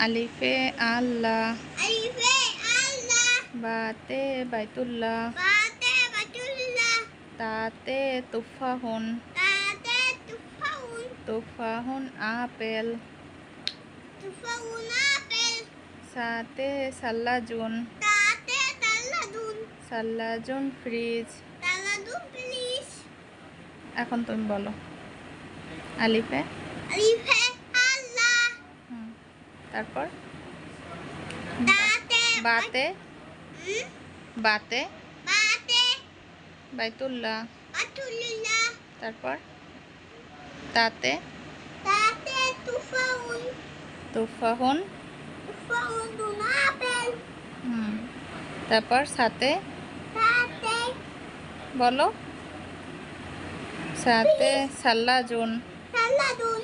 আলিফে আল্লাহ। বাতে বাইতুল্লাহ। তাতে তুফাহুন। তুফাহুন। আপেল। সাতে সাল্লাজুন। সাল্লাজুন ফ্রিজ। এখন তুমি বলো। আলিফে? আলিফে তারপর? বাতে। বাতে। বাতে। বাইতুল্লাহ। তারপর? তাতে। তাতে তুফাউন তুফাহুন তুফাউন আপেল। হুম, তারপর সাথে বলো। সাথে সাল্লাজুন। তাল্লাদুন